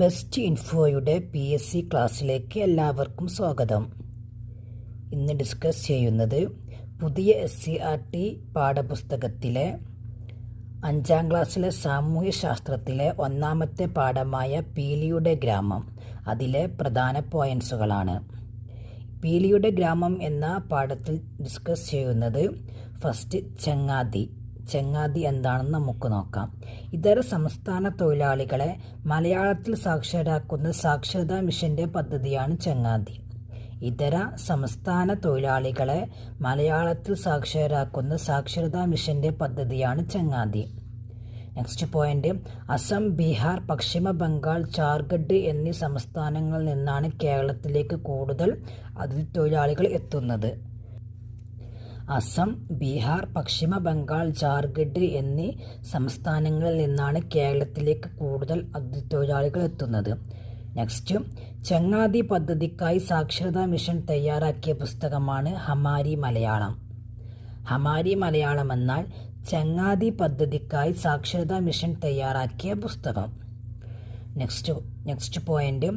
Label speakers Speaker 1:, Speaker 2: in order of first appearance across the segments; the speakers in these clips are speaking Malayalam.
Speaker 1: ബെസ്റ്റ് ഇൻഫോയുടെ പി എസ് സി ക്ലാസ്സിലേക്ക് എല്ലാവർക്കും സ്വാഗതം. ഇന്ന് ഡിസ്കസ് ചെയ്യുന്നത് പുതിയ എസ് സി ആർ ടി പാഠപുസ്തകത്തിലെ അഞ്ചാം ക്ലാസ്സിലെ സാമൂഹ്യശാസ്ത്രത്തിലെ ഒന്നാമത്തെ പാഠമായ പീലിയുടെ ഗ്രാമം. അതിലെ പ്രധാന പോയിൻസുകളാണ് പീലിയുടെ ഗ്രാമം എന്ന പാഠത്തിൽ ഡിസ്കസ് ചെയ്യുന്നത് ഫസ്റ്റ് ചങ്ങാതി ചങ്ങാതി എന്താണെന്ന് നമുക്ക് നോക്കാം. ഇതര സംസ്ഥാന തൊഴിലാളികളെ മലയാളത്തിൽ സാക്ഷരാക്കുന്ന സാക്ഷരതാ മിഷന്റെ പദ്ധതിയാണ് ചങ്ങാതി. ഇതര സംസ്ഥാന തൊഴിലാളികളെ മലയാളത്തിൽ സാക്ഷരരാക്കുന്ന സാക്ഷരതാ മിഷന്റെ പദ്ധതിയാണ് ചങ്ങാതി. നെക്സ്റ്റ് പോയിന്റ് അസം ബീഹാർ പശ്ചിമ ബംഗാൾ ജാർഖണ്ഡ് എന്നീ സംസ്ഥാനങ്ങളിൽ നിന്നാണ് കേരളത്തിലേക്ക് കൂടുതൽ അതിഥി തൊഴിലാളികൾ എത്തുന്നത്. അസം ബീഹാർ പശ്ചിമ ബംഗാൾ ജാർഖണ്ഡ് എന്നീ സംസ്ഥാനങ്ങളിൽ നിന്നാണ് കേരളത്തിലേക്ക് കൂടുതൽ അതിഥി തൊഴിലാളികൾ എത്തുന്നത്. നെക്സ്റ്റ് ചങ്ങാതി പദ്ധതിക്കായി സാക്ഷരതാ മിഷൻ തയ്യാറാക്കിയ പുസ്തകമാണ് ഹമാരി മലയാളം. ഹമാരി മലയാളം എന്നാൽ ചങ്ങാതി പദ്ധതിക്കായി സാക്ഷരതാ മിഷൻ തയ്യാറാക്കിയ പുസ്തകം. നെക്സ്റ്റ് നെക്സ്റ്റ് പോയിന്റ്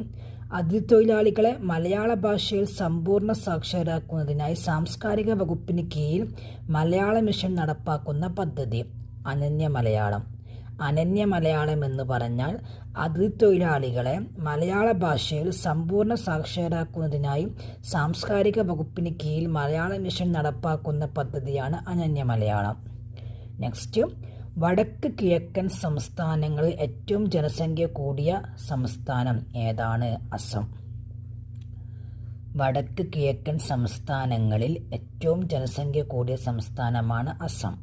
Speaker 1: അതിഥിത്തൊഴിലാളികളെ മലയാള ഭാഷയിൽ സമ്പൂർണ സാക്ഷരരാക്കുന്നതിനായി സാംസ്കാരിക വകുപ്പിന് കീഴിൽ മലയാള മിഷൻ നടപ്പാക്കുന്ന പദ്ധതി അനന്യ മലയാളം. അനന്യ മലയാളം എന്ന് പറഞ്ഞാൽ അതിഥിത്തൊഴിലാളികളെ മലയാള ഭാഷയിൽ സമ്പൂർണ സാക്ഷരരാക്കുന്നതിനായി സാംസ്കാരിക വകുപ്പിന് കീഴിൽ മലയാള മിഷൻ നടപ്പാക്കുന്ന പദ്ധതിയാണ് അനന്യ മലയാളം. നെക്സ്റ്റ് വടക്ക് കിഴക്കൻ സംസ്ഥാനങ്ങളിൽ ഏറ്റവും ജനസംഖ്യ കൂടിയ സംസ്ഥാനം ഏതാണ്? അസം. വടക്ക് കിഴക്കൻ സംസ്ഥാനങ്ങളിൽ ഏറ്റവും ജനസംഖ്യ കൂടിയ സംസ്ഥാനമാണ് അസം.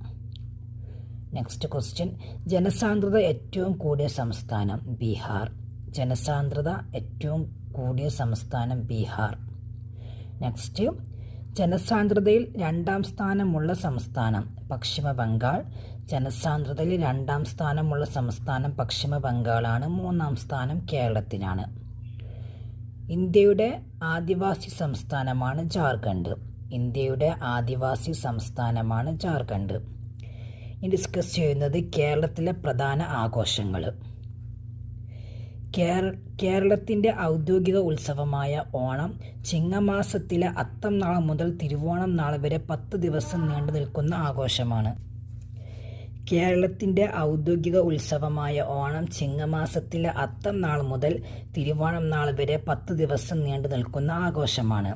Speaker 1: നെക്സ്റ്റ് ക്വസ്റ്റ്യൻ ജനസാന്ദ്രത ഏറ്റവും കൂടിയ സംസ്ഥാനം ബീഹാർ. ജനസാന്ദ്രത ഏറ്റവും കൂടിയ സംസ്ഥാനം ബീഹാർ. നെക്സ്റ്റ് ജനസാന്ദ്രതയിൽ രണ്ടാം സ്ഥാനമുള്ള സംസ്ഥാനം പശ്ചിമ ബംഗാൾ. ജനസാന്ദ്രതയിൽ രണ്ടാം സ്ഥാനമുള്ള സംസ്ഥാനം പശ്ചിമ ബംഗാളാണ്. മൂന്നാം സ്ഥാനം കേരളത്തിനാണ്. ഇന്ത്യയുടെ ആദിവാസി സംസ്ഥാനമാണ് ജാർഖണ്ഡ്. ഇന്ത്യയുടെ ആദിവാസി സംസ്ഥാനമാണ് ജാർഖണ്ഡ്. ഇനി ഡിസ്കസ് ചെയ്യുന്നത് കേരളത്തിലെ പ്രധാന ആഘോഷങ്ങൾ കേരളത്തിന്റെ ഔദ്യോഗിക ഉത്സവമായ ഓണം ചിങ്ങമാസത്തിലെ അത്തം നാൾ മുതൽ തിരുവോണം നാൾ വരെ പത്ത് ദിവസം നീണ്ടു നിൽക്കുന്ന ആഘോഷമാണ്. കേരളത്തിന്റെ ഔദ്യോഗിക ഉത്സവമായ ഓണം ചിങ്ങമാസത്തിലെ അത്തം നാൾ മുതൽ തിരുവോണം നാൾ വരെ പത്ത് ദിവസം നീണ്ടു നിൽക്കുന്ന ആഘോഷമാണ്.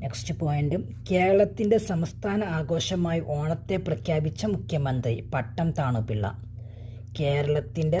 Speaker 1: നെക്സ്റ്റ് പോയിന്റ് കേരളത്തിന്റെ സംസ്ഥാന ആഘോഷമായി ഓണത്തെ പ്രഖ്യാപിച്ച മുഖ്യമന്ത്രി പട്ടം താണുപിള്ള. കേരളത്തിന്റെ